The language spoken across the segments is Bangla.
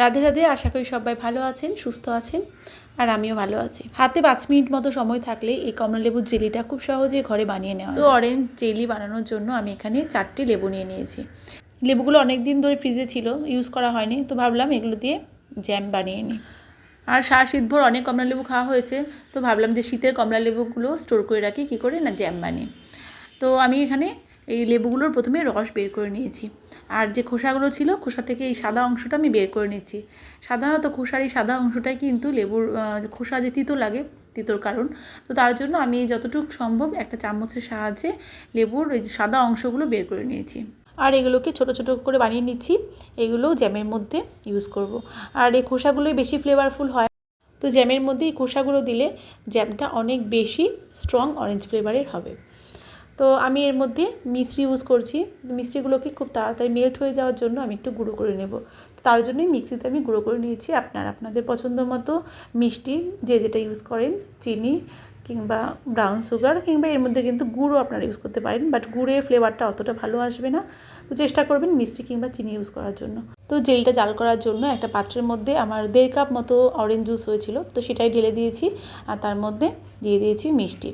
রাধে রাধে আশা করি সবাই ভালো আছেন সুস্থ আছেন আর আমিও ভালো আছি। হাতে পাঁচ মিনিট মতো সময় থাকলে এই কমলালেবুর জেলিটা খুব সহজে ঘরে বানিয়ে নেওয়া তো অরেঞ্জ জেলি বানানোর জন্য আমি এখানে চারটি লেবু নিয়ে নিয়েছি। লেবুগুলো অনেক দিন ধরে ফ্রিজে ছিল ইউজ করা হয়নি তো ভাবলাম এগুলো দিয়ে জ্যাম বানিয়ে নিই। আর সার শীতভর অনেক কমলালেবু খাওয়া হয়েছে তো ভাবলাম যে শীতের কমলালেবুগুলো স্টোর করে রাখি কী করে? না জ্যাম বানিয়ে। তো আমি এখানে এই লেবুগুলোর প্রথমে রস বের করে নিয়েছি। আর যে খোসাগুলো ছিল, খোসা থেকে এই সাদা অংশটা আমি বের করে নিচ্ছি। সাধারণত খোসার এই সাদা অংশটাই কিন্তু লেবুর খোসা যে তিতো লাগে, তিতোর কারণ। তো তার জন্য আমি যতটুকু সম্ভব একটা চামচের সাহায্যে লেবুর যে সাদা অংশগুলো বের করে নিয়েছি। আর এগুলোকে ছোট ছোট করে বানিয়ে নিচ্ছি, এগুলো জ্যামের মধ্যে ইউজ করব। আর এই খোসাগুলোই বেশি ফ্লেভারফুল হয়। তো জ্যামের মধ্যে এই খোসাগুলো দিলে জ্যামটা অনেক বেশি স্ট্রং অরেঞ্জ ফ্লেভারের হবে। তো আমি এর মধ্যে মিষ্টি ইউজ করছি। মিষ্টিগুলোকে খুব তাড়াতাড়ি মেল্ট হয়ে যাওয়ার জন্য আমি একটু গুঁড়ো করে নেব। তার জন্যই মিক্সিতে আমি গুঁড়ো করে নিয়েছি। আপনার আপনাদের পছন্দ মতো মিষ্টি, যে যেটা ইউজ করেন, চিনি কিংবা ব্রাউন সুগার কিংবা এর মধ্যে কিন্তু গুড়ও আপনারা ইউজ করতে পারেন। বাট গুড়ের ফ্লেভারটা অতটা ভালো আসবে না। তো চেষ্টা করবেন মিষ্টি কিংবা চিনি ইউজ করার জন্য। তো জেলটা জাল করার জন্য একটা পাত্রের মধ্যে আমার দেড় কাপ মতো অরেঞ্জ জুস হয়েছিল। তো সেটাই ঢেলে দিয়েছি। আর তার মধ্যে দিয়ে দিয়েছি মিষ্টি।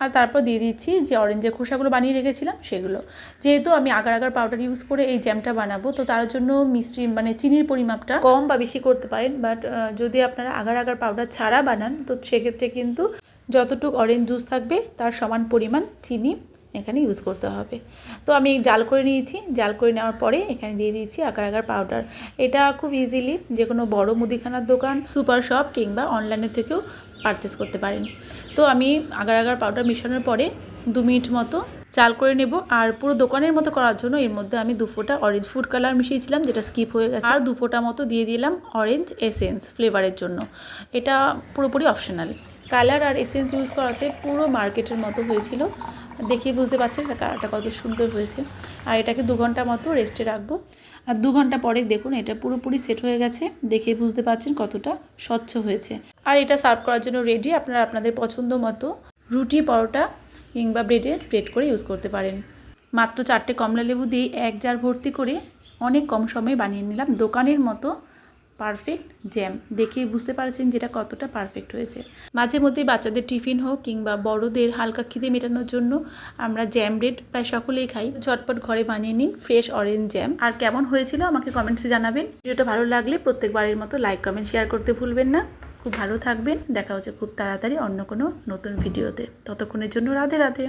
আর তারপর দিয়ে দিচ্ছি যে অরেঞ্জের খোসাগুলো বানিয়ে রেখেছিলাম, সেগুলো। যেহেতু আমি আগার আগার পাউডার ইউজ করে এই জ্যামটা বানাবো, তো তার জন্য মিষ্টি মানে চিনির পরিমাপটা কম বা বেশি করতে পারেন। বাট যদি আপনারা আগার আগার পাউডার ছাড়া বানান, তো সেক্ষেত্রে কিন্তু যতটুকু অরেঞ্জ জুস থাকবে, তার সমান পরিমাণ চিনি এখানে ইউজ করতে হবে। তো আমি জাল করে নিয়েছি। জাল করে নেওয়ার পরে এখানে দিয়ে দিয়েছি আকার আগার পাউডার এটা খুব ইজিলি যে কোনো বড় মুদিখানার দোকান সুপার শপ কিংবা অনলাইনের থেকেও পারচেস করতে পারেন। তো আমি আগার আগার পাউডার মেশানোর পরে দু মিনিট মতো চাল করে নেব। আর পুরো দোকানের মতো করার জন্য এর মধ্যে আমি দু ফোঁটা অরেঞ্জ ফুড কালার মিশিয়েছিলাম, যেটা স্কিপ হয়ে গেছে। আর দু ফোঁটা মতো দিয়ে দিলাম অরেঞ্জ এসেন্স ফ্লেভারের জন্য। এটা পুরোপুরি অপশনাল কালার আর এসেন্স ইউজ করাতে পুরো মার্কেটের মতো হয়েছিল। দেখেই বুঝতে পারছেন কালারটা কত সুন্দর হয়েছে। আর এটাকে দু ঘণ্টা মতো রেস্টে রাখব। আর দু ঘণ্টা পরে দেখুন, এটা পুরোপুরি সেট হয়ে গেছে। দেখে বুঝতে পারছেন কতটা স্বচ্ছ হয়েছে। আর এটা সার্ভ করার জন্য রেডি আপনারা আপনাদের পছন্দ মতো রুটি, পরোটা কিংবা ব্রেডে স্প্রেড করে ইউজ করতে পারেন। মাত্র চারটে কমলা লেবু দিয়ে এক জার ভর্তি করে অনেক কম সময়ে বানিয়ে নিলাম। দোকানের মতো পারফেক্ট জ্যাম দেখেই বুঝতে পারছেন যেটা কতটা পারফেক্ট হয়েছে। মাঝে মধ্যে বাচ্চাদের টিফিন হোক কিংবা বড়দের হালকা খিদে মেটানোর জন্য আমরা জ্যাম ব্রেড প্রায় সকলেই খাই। ঝটপট ঘরে বানিয়ে নিন ফ্রেশ অরেঞ্জ জ্যাম আর কেমন হয়েছিল আমাকে কমেন্টসে জানাবেন। ভিডিওটা ভালো লাগলে প্রত্যেকবারের মতো লাইক কমেন্ট শেয়ার করতে ভুলবেন না। খুব ভালো থাকবেন। দেখা হচ্ছে খুব তাড়াতাড়ি অন্য কোনো নতুন ভিডিওতে। ততক্ষণের জন্য রাধে রাধে।